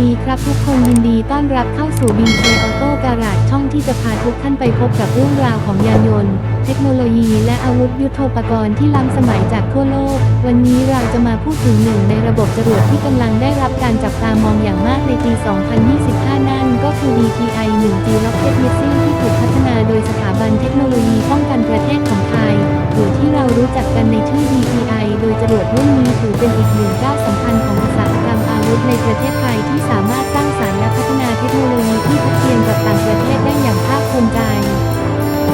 ดีครับทุกคนยินดีต้อนรับเข้าสู่ BK Auto Garage ช่องที่จะพาทุกท่านไปพบกับเรื่องราวของยานยนต์ เทคโนโลยีและอาวุธยุทโธปกรณ์ที่ล้ำสมัยจากทั่วโลก วันนี้เราจะมาพูดถึงหนึ่งในระบบจรวดที่กำลังได้รับการจับตามองอย่างมากในปี 2025 นั่นก็คือ DTI 1G Rocket Missile ที่ถูกพัฒนาโดยสถาบันเทคโนโลยีป้องกันประเทศของไทยหรือที่เรารู้จักกันในชื่อ DTI โดยจรวดรุ่นนี้ถือเป็นอีกหนึ่งก้าวสำคัญของอุตสาหกรรม ในประเทศไทยที่สามารถสร้างสรรค์และพัฒนาเทคโนโลยีที่ทัดเทียมกับต่างประเทศได้อย่างภาคภูมิใจ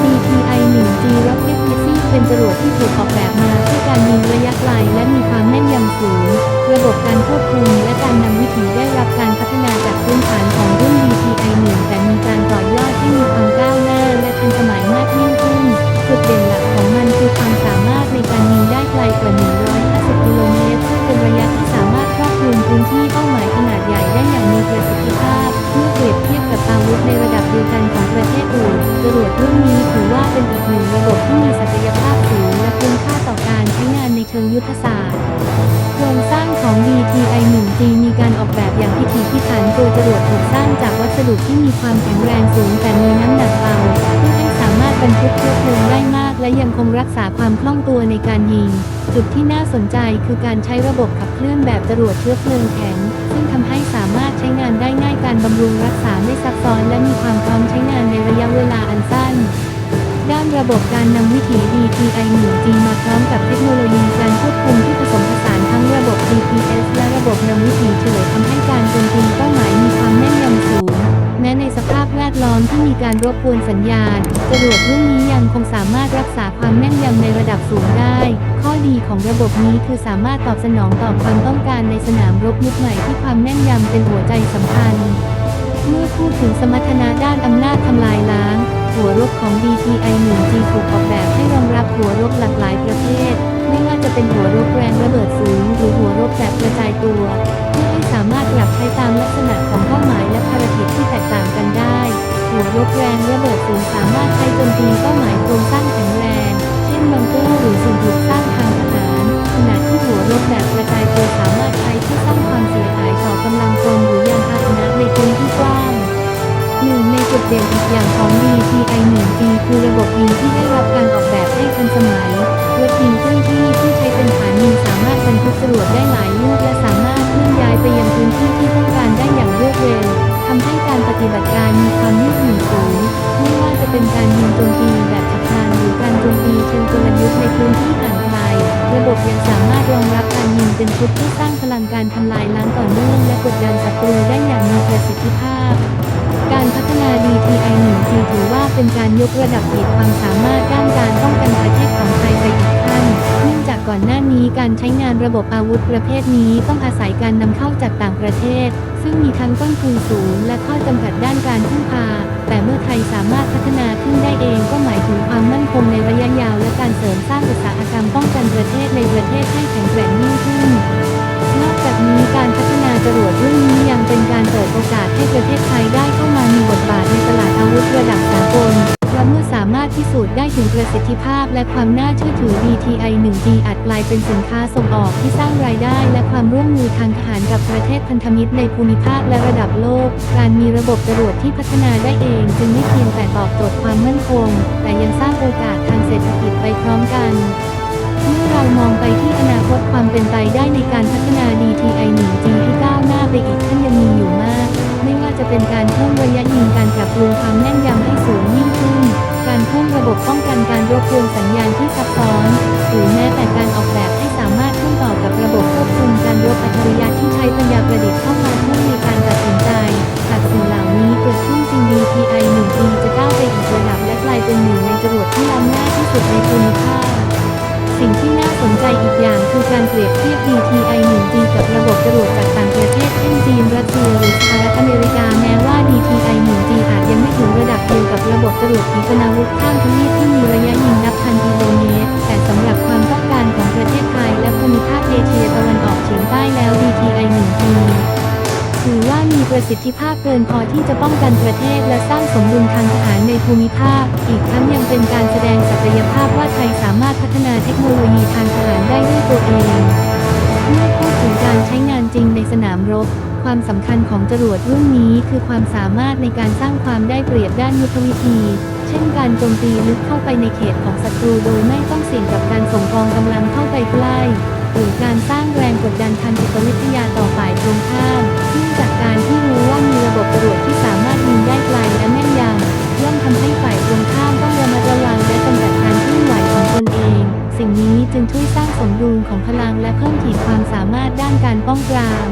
DTI 1G Rocket Pixie เป็นจรวดที่ถูกออกแบบมาเพื่อการยิงระยะไกลและมีความแม่นยำสูง ชิงยุทธศาสตร์ โครงสร้างของ DTI 1G มีการออกแบบอย่างพิถีพิถันตัวจรวดถูกสร้างจากวัสดุที่มีความแข็งแรงสูงแต่มีน้ำหนักเบาเพื่อให้สามารถบรรทุกเชื้อเพลิงได้มาก และยังคงรักษาความคล่องตัวในการยิง จุดที่น่าสนใจคือการใช้ระบบขับเคลื่อนแบบจรวดเชื้อเพลิงแข็ง ซึ่งทำให้สามารถใช้งานได้ง่ายการบำรุงรักษาไม่ซับซ้อนและมีความพร้อมใช้งานในระยะเวลาอันสั้น ด้านระบบการนำวิถี DTI 1G มาพร้อมกับเทคโนโลยีการควบคุมที่ผสมผสานทั้งระบบ GPS และระบบนำวิถีเฉลยทำให้การโจมตีเป้าหมายมีความแม่นยำสูง แม้ในสภาพแวดล้อมที่มีการรบกวนสัญญาณจรวดรุ่นนี้ยังคงสามารถรักษาความแม่นยำในระดับสูงได้ ข้อดีของระบบนี้คือสามารถตอบสนองต่อความต้องการในสนามรบยุคใหม่ที่ความแม่นยำเป็นหัวใจสำคัญ เมื่อพูดถึงสมรรถนะด้านอำนาจทำลายล้าง หัวรบของ DTI 1G ถูกออกแบบให้รองรับหัวรบหลากหลายประเภท ไม่ว่าจะเป็นหัวรบแรงระเบิดสูงหรือหัวรบแบบกระจายตัว เพื่อให้สามารถปรับใช้ตามลักษณะของเป้าหมายและภารกิจที่แตกต่างกันได้ หัวรบแรงระเบิดสูงสามารถใช้โจมตีเป้าหมายโครงสร้าง ยิงที่ได้รับการออกแบบให้ทันสมัยรถยิงเคลื่อนที่ที่ใช้เป็นฐานยิงสามารถบรรทุกจรวดได้หลายลูกและสามารถเคลื่อนย้ายไปยังพื้นที่ที่ต้องการได้อย่างรวดเร็วทำให้การปฏิบัติการมีความยืดหยุ่นสูงไม่ว่าจะเป็นการยิงโจมตีแบบ เป็นชุดที่สร้างพลังการทำลายล้างต่อเนื่องและกดดันศัตรูได้อย่างมีประสิทธิภาพ การพัฒนา DTI 1G ถือว่าเป็นการยกระดับขีดความสามารถด้านการป้องกันประเทศของไทยไปอีกขั้น เนื่องจากก่อนหน้านี้การใช้งานระบบอาวุธประเภทนี้ต้องอาศัยการนำเข้าจากต่างประเทศ ซึ่งมีทั้งต้นทุนสูงและข้อจำกัดด้านการพึ่งพาแต่เมื่อ ไทยสามารถพัฒนาขึ้นได้เองก็หมายถึงความมั่นคงในระยะยาวและการเสริมสร้างอุตสาหกรรมป้องกันประเทศในประเทศให้แข็งแกร่งยิ่งขึ้น นอกจากนี้การพัฒนาจรวดรุ่นนี้ยังเป็นการเปิด ถึงประสิทธิภาพและความน่าเชื่อถือ DTI 1G อาจกลายเป็นสินค้าส่งออกที่สร้างรายได้และความร่วมมือทางทหารกับประเทศพันธมิตรในภูมิภาคและระดับโลก การมีระบบจรวดที่พัฒนาได้เองจึงไม่เพียงแต่ตอบโจทย์ความมั่นคง แต่ยังสร้างโอกาสทางเศรษฐกิจไปพร้อมกันเมื่อเรามองไปที่อนาคตความเป็นไปได้ในการพัฒนา DTI 1G ให้ก้าวหน้าไปอีกขั้นยังมีอยู่มาก ไม่ว่าจะเป็นการเพิ่มระยะยิงการปรับปรุงความแม่นยำให้สูง บบป้องกันการรบกวนสัญญาณที่ซับซ้อน หรือแม้แต่การออกแบบให้สามารถเชื่อมต่อกับระบบควบคุมการรบอัจฉริยะที่ใช้ปัญญาประดิษฐ์เข้ามาช่วยในการตัดสินใจหากสิ่งเหล่านี้เกิดขึ้นจริง DPI 1G จะก้าวไปอีกระดับและกลายเป็นหนึ่งในจรวดที่ล้ำหน้าที่สุดในภูมิภาค ใจอีกอย่างคือการเปรียบเทียบ DTI 1G กับระบบจรวดจากต่างประเทศเช่นจีนรัสเซียหรือสหรัฐอเมริกาแม้ว่า DTI 1G อาจยังไม่ถึงระดับเดียวกับระบบจรวดขีปนาวุธข้ามทวีปที่มีระยะยิงนับพันกิโลเมตร แต่สำหรับความต้องการของประเทศไทยและภูมิภาคเอเชียตะวันออกเฉียงใต้แล้ว DTI 1G ถือว่ามีประสิทธิภาพเกินพอที่จะป้องกันประเทศและสร้างสมดุลทางทหารในภูมิภาค อีกทั้งยังเป็นการแสดงศักยภาพว่าไทยสามารถพัฒนาเทคโนโลยีทางทหารได้ด้วยตัวเอง เมื่อพูดถึงการใช้งานจริงในสนามรบคความสำคัญของจรวดรุ่นนี้คือความสามารถในการสร้างความได้เปรียบด้านยุทธวิธี เช่นการโจมตีลึกเข้าไปในเขตของศัตรูโดยไม่ต้องเสี่ยงกับการส่งกองกำลังเข้าไปใกล้ หรือการสร้างแรงกดดันทางจิตวิทยาต่อฝ่ายตรงข้าม และเพิ่มขีดความสามารถด้านการป้องปราม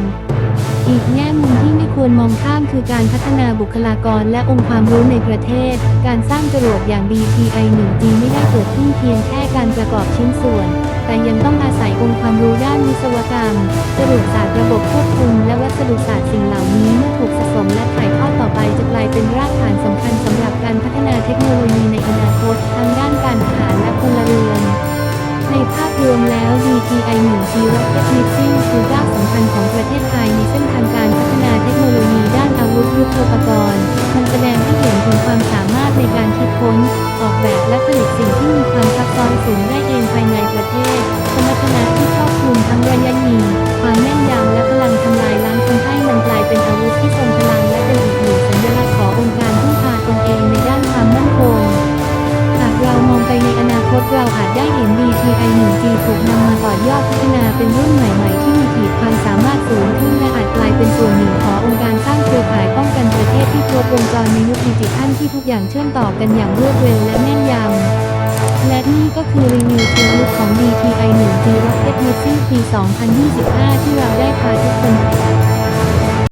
อีกแง่มุมที่ไม่ควรมองข้ามคือการพัฒนาบุคลากรและองค์ความรู้ในประเทศ การสร้างจรวดอย่าง BTI-1G ไม่ได้เกิดขึ้นเพียงแค่การประกอบชิ้นส่วน แต่ยังต้องอาศัยองค์ความรู้ด้านวิศวกรรม จรวดศาสตร์ระบบควบคุม และวัสดุศาสตร์สิ่งเหล่านี้เมื่อถูกสะสมและถ่ายทอดต่อไปจะกลายเป็นรากฐานสำคัญสำหรับการพัฒนาเทคโนโลยีในอนาคตทั้งด้านการทหารและพลเรือน ITI 1ชีวเทคนิคซึ่งคือก้าวสำคัญของประเทศไทยในเส้นทางการพัฒนาเทคโนโลยีด้านอาวุธยุทโธปกรณ์มันแสดงให้เห็นถึงความสามารถในการคิดค้น ออกแบบและผลิตสิ่งที่มีความซับซ้อนสูงได้เองภายในประเทศ สมรรถนะที่ครอบคลุมทั้งระยะยิงความแม่นยำและพลังทำลายล้างทำให้มันกลายเป็นอาวุธที่ทรงพลังและ คตเราอาจได้เห็น BTI-1G ถูกนำมาต่อยอดพัฒนาเป็นรุ่นใหม่ ๆ ที่มีขีดความสามารถสูงขึ้นและอาจกลายเป็นส่วนหนึ่งขององค์การสร้างเครือข่ายป้องกันประเทศที่ครบวงจรในยุคดิจิทัลที่ทุกอย่างเชื่อมต่อกันอย่างรวดเร็วและแม่นยำ และนี่ก็คือรีวิวเทอร์ลุกของ BTI-1G Rocket Missile ปี 2025 ที่เราได้พาทุกคน